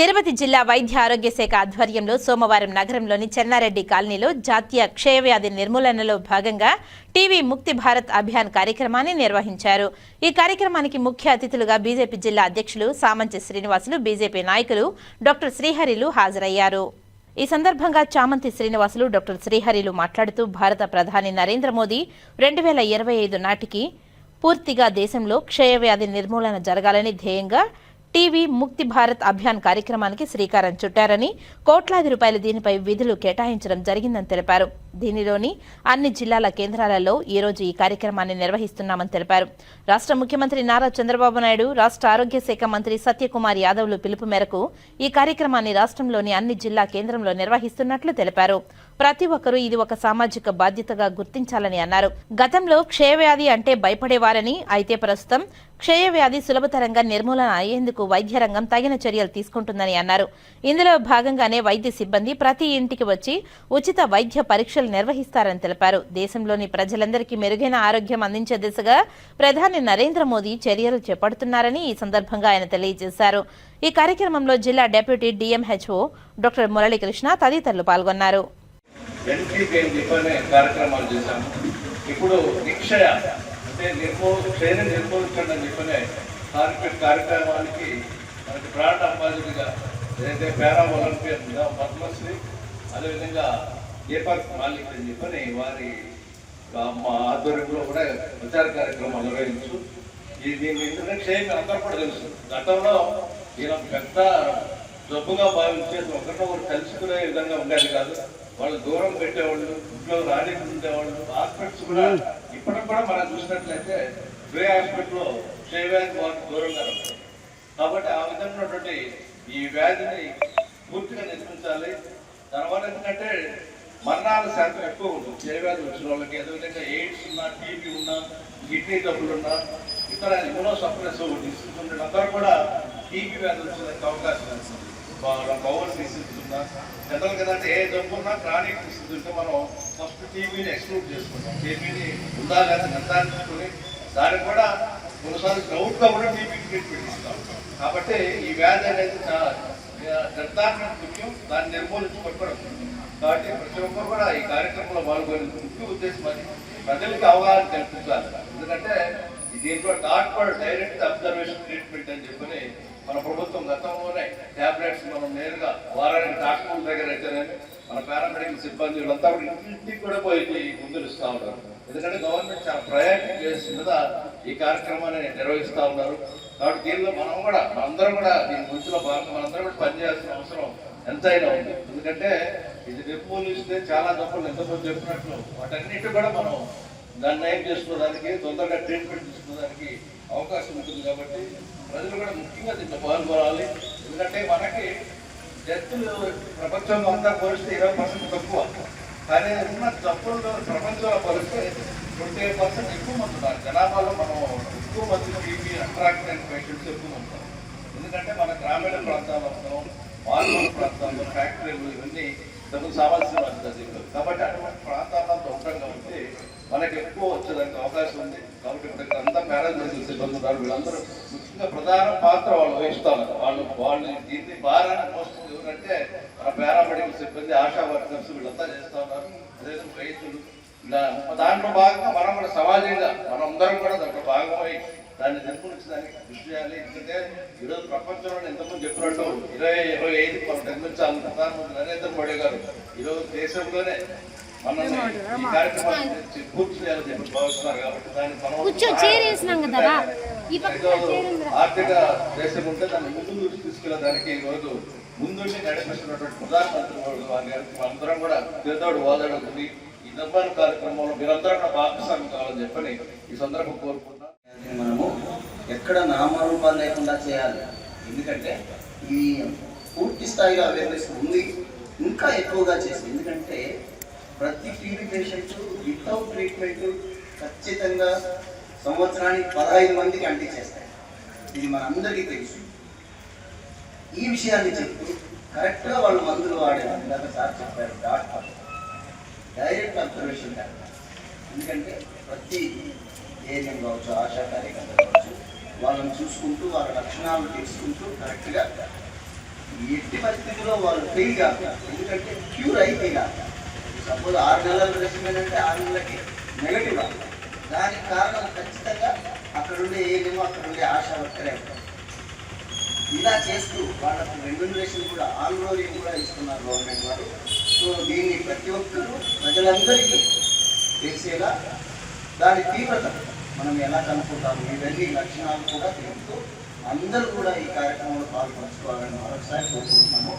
తిరుపతి జిల్లా వైద్య ఆరోగ్య శాఖ ఆధ్వర్యంలో సోమవారం నగరంలోని చెన్నారెడ్డి కాలనీలో జాతీయ క్షయవ్యాధి నిర్మూలనలో భాగంగా టీవీ ముక్తి భారత్ అభియాన్ కార్యక్రమాన్ని నిర్వహించారు. ఈ కార్యక్రమానికి ముఖ్య అతిథులుగా బీజేపీ జిల్లా అధ్యక్షులు సామంచి శ్రీనివాసులు బీజేపీ నాయకులు డాక్టర్ శ్రీహరిలు హాజరయ్యారు. ఈ సందర్భంగా చామంతి శ్రీనివాసులు డాక్టర్ శ్రీహరిలు మాట్లాడుతూ భారత ప్రధాని నరేంద్ర మోదీ రెండు వేల ఇరవై ఐదు నాటికి పూర్తిగా దేశంలో క్షయవ్యాధి నిర్మూలన జరగాలని ధ్యేయంగా టీవీ ముక్తి భారత్ అభియాన్ కార్యక్రమానికి శ్రీకారం చుట్టారని కోట్లాది రూపాయలు దీనిపై విధులు కేటాయించడం జరిగిందని తెలిపారు. దీనిలోని అన్ని జిల్లాల కేంద్రాలలో ఈ రోజు ఈ కార్యక్రమాన్ని నిర్వహిస్తున్నామని తెలిపారు. రాష్ట్ర ముఖ్యమంత్రి నారా చంద్రబాబు నాయుడు రాష్ట్ర ఆరోగ్య శాఖ మంత్రి సత్యకుమార్ యాదవ్లు పిలుపు మేరకు ఈ కార్యక్రమాన్ని రాష్ట్రంలోని అన్ని జిల్లా కేంద్రంలో నిర్వహిస్తున్నట్లు తెలిపారు. ప్రతి ఒక్కరూ ఇది ఒక సామాజిక బాధ్యతగా గుర్తించాలని అన్నారు. గతంలో క్షయవ్యాధి అంటే భయపడేవారని అయితే ప్రస్తుతం క్షయవ్యాధి సులభతరంగా నిర్మూలన అయ్యేందుకు వైద్య రంగం తగిన చర్యలు తీసుకుంటుందని అన్నారు. ఇందులో భాగంగానే వైద్య సిబ్బంది ప్రతి ఇంటికి వచ్చి ఉచిత వైద్య పరీక్షలు నిర్వహిస్తారని తెలిపారు. దేశంలోని ప్రజలందరికీ మెరుగైన ఆరోగ్యం అందించే దిశగా ప్రధాని నరేంద్ర మోదీ చర్యలు చేపడుతున్నారని ఈ సందర్భంగా ఆయన తెలియజేశారు. ఈ కార్యక్రమంలో జిల్లా డెప్యూటీ డిఎంహెచ్ఓ డాక్టర్ మురళీకృష్ణ తదితరులు పాల్గొన్నారు. ఎన్టీపీ అని చెప్పనే కార్యక్రమాలు చేశాము. ఇప్పుడు నిక్షయ అంటే నిర్మూ క్షయం నిర్మూలించండి అని చెప్పనే కార్యక్రమ కార్యక్రమానికి మనకి బ్రాండ్ అంబాసిడర్గా ఏదైతే పారా ఒలింపియన్ ఉందో పద్మశ్రీ అదేవిధంగా దీపక్ మాలిక్ అని చెప్పని వారి మా ఆధ్వర్యంలో కూడా ప్రచార కార్యక్రమాలు నిర్వహించు. ఈ దీని ఎందుకంటే క్షయం అందరూ కూడా తెలుసు. గతంలో ఈయన పెద్ద జబ్బుగా భావించే ఒకరినొకరు కలుసుకునే విధంగా ఉండేది కాదు. వాళ్ళు దూరం పెట్టేవాళ్ళు ఇంట్లో రాని ఉండేవాళ్ళు హాస్పిటల్స్ కూడా ఇప్పటికి కూడా మనం చూసినట్లయితే వే హాస్పిటల్లో క్షయవ్యాధి వాళ్ళకి దూరంగా ఉంటారు కాబట్టి ఆ విధంగా ఈ వ్యాధిని పూర్తిగా నిర్మించాలి దానివల్ల ఎందుకంటే మరణాల శాతం ఎక్కువ ఉంటుంది. క్షయవ్యాధి వచ్చిన వాళ్ళకి అదేవిధంగా ఎయిడ్స్ ఉన్నా టీబీ ఉన్నా కిడ్నీ జబ్బులు ఉన్నా ఇతర ఇమ్యూనో సప్రెసివ్ డిసీజ్ అందరూ కూడా టీబీ వ్యాధి వచ్చేదానికి అవకాశం ఉంది వాళ్ళ పవర్ డిసీజ్ ఉన్నా జనరల్ కదా అంటే ఏ జబ్బు ఉన్నా క్రానిక్ డిసీజ్ ఉంటే మనం ఫస్ట్ టీవీని ఎక్స్క్లూడ్ చేసుకుంటాం. టీవీని ఉందా లేదా నిర్ధారించుకొని దానికి కూడా కొన్నిసార్లు గ్రౌండ్గా కూడా టీవీకి ట్రీట్మెంట్ ఇస్తాం. కాబట్టి ఈ వ్యాధి అనేది చాలా నిర్ధారణ ముఖ్యం దాన్ని నిర్మూలించుకోవడం కాబట్టి ప్రతి ఒక్కరు కూడా ఈ కార్యక్రమంలో పాల్గొనే ముఖ్య ఉద్దేశం అది. ప్రజలకు అవగాహన కల్పించాలి. ఎందుకంటే దీంట్లో డాక్టర్ డైరెక్ట్ అబ్జర్వేషన్ ట్రీట్మెంట్ అని చెప్పని మన ప్రభుత్వం గతంలోనే టాబ్లెట్స్ మనం నేరుగా వారానికి డాక్టర్ల దగ్గర అయితేనే మన పారామెడికల్ సిబ్బంది వీళ్ళంతా కూడా ఇంటికి కూడా పోయి ముందులు ఇస్తూ ఉంటారు ఎందుకంటే గవర్నమెంట్ చాలా ప్రయాణం చేసి మీద ఈ కార్యక్రమాన్ని నిర్వహిస్తూ ఉన్నారు. కాబట్టి దీనిలో మనం కూడా మనందరం కూడా దీని గురించిలో భాగంగా మనందరం కూడా పనిచేయాల్సిన అవసరం ఎంతైనా ఉంది. ఎందుకంటే ఇది నిర్మూలిస్తే చాలా గొప్పలు ఎంతమంది చెప్పినట్లు వాటన్నిటి కూడా మనం దాన్ని నయం చేసుకోవడానికి తొందరగా ట్రీట్మెంట్ తీసుకోవడానికి అవకాశం ఉంటుంది కాబట్టి ప్రజలు కూడా ముఖ్యంగా దీంట్లో పాల్గొనాలి. ఎందుకంటే మనకి డెత్తులు ప్రపంచంలో అంతా పోలిస్తే ఇరవై పర్సెంట్ తక్కువ. కానీ ఉన్న జబ్బుల్లో ప్రపంచంలో పోలిస్తే ట్వంటీ ఎయిట్ పర్సెంట్ ఎక్కువ మంది ఉన్నారు. జనాభాలో మనం ఎక్కువ మంది బీపీ అట్రాక్ట్ పేషెంట్స్ ఎక్కువ ఉంటాం ఎందుకంటే మన గ్రామీణ ప్రాంతాల్లో ఉంటాం మారుమూల ప్రాంతాల్లో ఫ్యాక్టరీలు ఇవన్నీ డబ్బులు సావాల్సిన పద్ధతి కాబట్టి అటువంటి ప్రాంతం మనకి ఎక్కువ వచ్చేదానికి అవకాశం ఉంది. కాబట్టి ఇక్కడ అంతా మేనేజ్మెంట్ సిబ్బంది ఉన్నారు వీళ్ళందరూ ముఖ్యంగా ప్రధాన పాత్ర వాళ్ళు వహిస్తారు. వాళ్ళు వాళ్ళు దీన్ని భారాన్ని మోస్తుంది ఎవరంటే మన పారామెడికల్ సిబ్బంది ఆశా వర్కర్స్ వీళ్ళంతా చేస్తా ఉన్నారు. అదేవిధంగా రైతులు. ఇలా దాంట్లో భాగంగా మనం కూడా సమాజంగా మనందరం కూడా దాంట్లో భాగమై దాన్ని నిర్మించడానికి కృషి చేయాలి. ఎందుకంటే ఈరోజు ప్రపంచంలో ఎంతమంది చెప్పినట్టు ఇరవై ఇరవై ఐదు మనం నిర్మించాలని ప్రధానమంత్రి నరేంద్ర మోడీ గారు ఈరోజు దేశంలోనే కూర్చో, చైర్ వేసినాం కదా. ఈ. ఆర్థిక దేశం ఉంటే దాన్ని ముందు తీసుకెళ్ళడానికి ఈ రోజు ముందుండి నడిపిస్తున్నటువంటి ప్రధానమంత్రి అందరం కూడా పేదోడు వాదాడుతుంది ఈ నిర్మాణ కార్యక్రమంలో మీరందరూ కూడా భాగస్వామి కావాలని చెప్పని ఈ సందర్భం కోరుకుంటున్నాం మనము ఎక్కడ నామరూపాలు లేకుండా చేయాలి ఎందుకంటే ఈ పూర్తి స్థాయిగా అవేర్నెస్ ఉంది ఇంకా ఎక్కువగా చేసి ఎందుకంటే ప్రతి టీబీ పేషెంట్ వితౌట్ ట్రీట్మెంట్ ఖచ్చితంగా సంవత్సరానికి పదహైదు మందికి అంటించేస్తాయి ఇది మనందరికీ తెలుసు. ఈ విషయాన్ని చెప్తూ కరెక్ట్గా వాళ్ళు మందులు వాడేవారు ఇందాక సార్ చెప్పారు డాక్టర్. డైరెక్ట్ అబ్జర్వేషన్ డాక్టర్ ఎందుకంటే ప్రతి ఏరియం కావచ్చు ఆశా కార్యకర్త కావచ్చు వాళ్ళని చూసుకుంటూ వాళ్ళ లక్షణాలను తెలుసుకుంటూ కరెక్ట్గా ఎట్టి పరిస్థితుల్లో వాళ్ళు ఫెయిల్ కాదు ఎందుకంటే క్యూర్ అయితే కాదు సపోజ్ ఆరు నెలల రెసిమెంట్ అంటే ఆరు నెలలకి నెగటివ్ దానికి కారణం ఖచ్చితంగా అక్కడ ఉండే ఏదేమో అక్కడ ఉండే ఆశా వర్కరే ఇలా చేస్తూ వాళ్ళకు రెమ్యునరేషన్ కూడా ఆన్రోలింగ్ కూడా ఇస్తున్నారు గవర్నమెంట్ వారు సో దీన్ని ప్రతి ఒక్కరూ ప్రజలందరికీ తెలిసేలా దాని తీవ్రత మనం ఎలా కనుక్కుంటాము? ఇవన్నీ లక్షణాలు కూడా తెలుపుతూ అందరూ కూడా ఈ కార్యక్రమంలో పాల్పంచుకోవాలని మరొకసారి కోరుకుంటున్నాము.